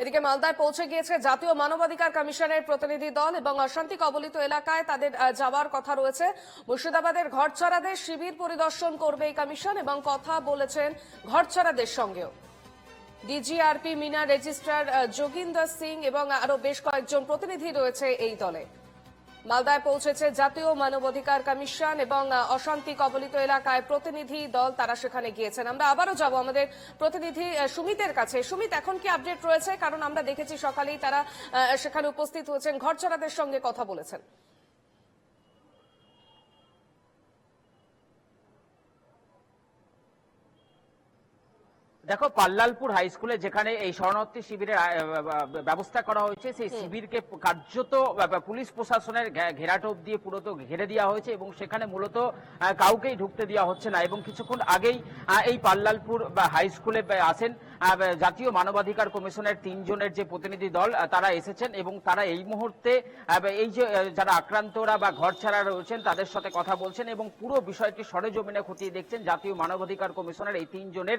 এদিকে মালদায় পৌঁছে গিয়েছে জাতীয় মানবাধিকার কমিশনের প্রতিনিধি দল এবং অশান্তি কবলিত এলাকায় তাদের যাওয়ার কথা রয়েছে। মুর্শিদাবাদের ঘরছড়াদের শিবির পরিদর্শন করবে এই কমিশন এবং কথা বলেছেন ঘরছড়াদের সঙ্গেও। ডিজিআরপি মিনা রেজিস্ট্রার যোগিন্দর সিং এবং আরও বেশ কয়েকজন প্রতিনিধি রয়েছে এই দলে। মালদায় পৌঁছেছে জাতীয় মানবাধিকার কমিশন এবং অশান্তি কবলিত এলাকায় প্রতিনিধি দল তারা সেখানে গিয়েছেন। আমরা আবারও যাব আমাদের প্রতিনিধি সুমিতের কাছে। সুমিত, এখন কি আপডেট রয়েছে? কারণ আমরা দেখেছি সকালেই তারা সেখানে উপস্থিত হয়েছেন ঘর সঙ্গে কথা বলেছেন। দেখো পাল্লালপুর হাই স্কুলে যেখানে এই শরণার্থী শিবিরের ব্যবস্থা করা হয়েছে সেই শিবিরকে কার্যত পুলিশ প্রশাসনের ঘেরাটোপ দিয়ে পুরোত ঘিরে দেওয়া হয়েছে এবং সেখানে মূলত কাউকেই ঢুকতে দেওয়া হচ্ছে না এবং কিছুক্ষণ আগেই এই পাল্লালপুর বা হাই স্কুলে আসেন। জাতীয় মানবাধিকার কমিশনের তিনজনের যে প্রতিনিধি দল তারা এসেছেন এবং তারা এই মুহূর্তে এই যে যারা আক্রান্তরা বা ঘর ছাড়া রয়েছেন, তাদের সাথে কথা বলছেন এবং পুরো বিষয়টি সরেজমিনে খতিয়ে দেখছেন জাতীয় মানবাধিকার কমিশনের এই তিনজনের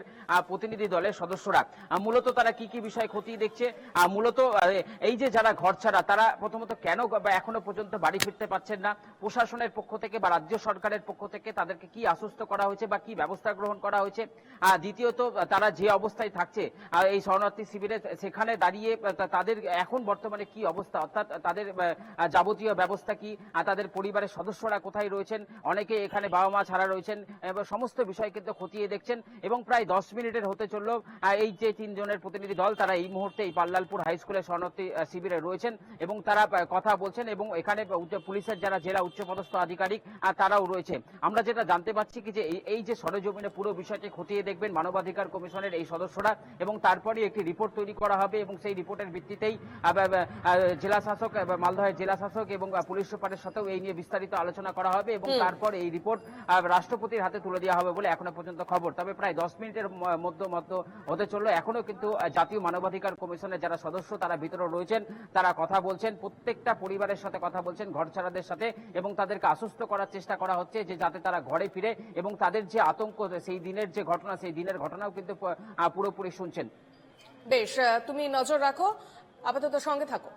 প্রতিনিধি দলের সদস্যরা। মূলত তারা কি কি বিষয় খতিয়ে দেখছে? মূলত এই যে যারা ঘর ছাড়া তারা প্রথমত কেন বা এখনও পর্যন্ত বাড়ি ফিরতে পারছেন না? প্রশাসনের পক্ষ থেকে বা রাজ্য সরকারের পক্ষ থেকে তাদেরকে কি আশ্বস্ত করা হয়েছে বা কি ব্যবস্থা গ্রহণ করা হয়েছে? দ্বিতীয়ত, তারা যে অবস্থায় আহ, এই শরণার্থী শিবিরে সেখানে দাঁড়িয়ে তাদের এখন বর্তমানে কি অবস্থা? অর্থাৎ তাদের যাবতীয় ব্যবস্থা কি? তাদের পরিবারের সদস্যরা কোথায় রয়েছেন? অনেকে এখানে বাবা মা ছাড়া রয়েছেন। এবং সমস্ত বিষয় কিন্তু খতিয়ে দেখছেন এবং প্রায় দশ মিনিটের হতে চলল। এই যে তিনজনের প্রতিনিধি দল তারা এই মুহূর্তে এই পাল্লালপুর হাই স্কুলের শরণার্থী শিবিরে রয়েছেন এবং তারা কথা বলছেন এবং এখানে পুলিশের যারা জেলা উচ্চপদস্থ আধিকারিক তারাও রয়েছে। আমরা যেটা জানতে পারছি কি যে এই যে সরেজমিনে পুরো বিষয়টি খতিয়ে দেখবেন মানবাধিকার কমিশনের এই সদস্যরা এবং তারপরে একটি রিপোর্ট তৈরি করা হবে এবং সেই রিপোর্টের ভিত্তিতেই জেলা শাসক মালদহের জেলা শাসক এবং পুলিশ সুপারের সাথেও এই নিয়ে বিস্তারিত আলোচনা করা হবে এবং তারপর এই রিপোর্ট রাষ্ট্রপতির হাতে তুলে দেওয়া হবে বলে এখনও পর্যন্ত খবর। তবে প্রায় দশ মিনিটের মধ্য মধ্য হতে চলল। এখনও কিন্তু জাতীয় মানবাধিকার কমিশনের যারা সদস্য তারা ভিতরে রয়েছেন তারা কথা বলছেন প্রত্যেকটা পরিবারের সাথে কথা বলছেন ঘর ছাড়াদের সাথে এবং তাদেরকে আশ্বস্ত করার চেষ্টা করা হচ্ছে যে যাতে তারা ঘরে ফিরে এবং তাদের যে আতঙ্ক সেই দিনের যে ঘটনা সেই দিনের ঘটনাও কিন্তু পুরোপুরি শুনছেন। বেশ তুমি নজর রাখো আপাতত সঙ্গে থাকো।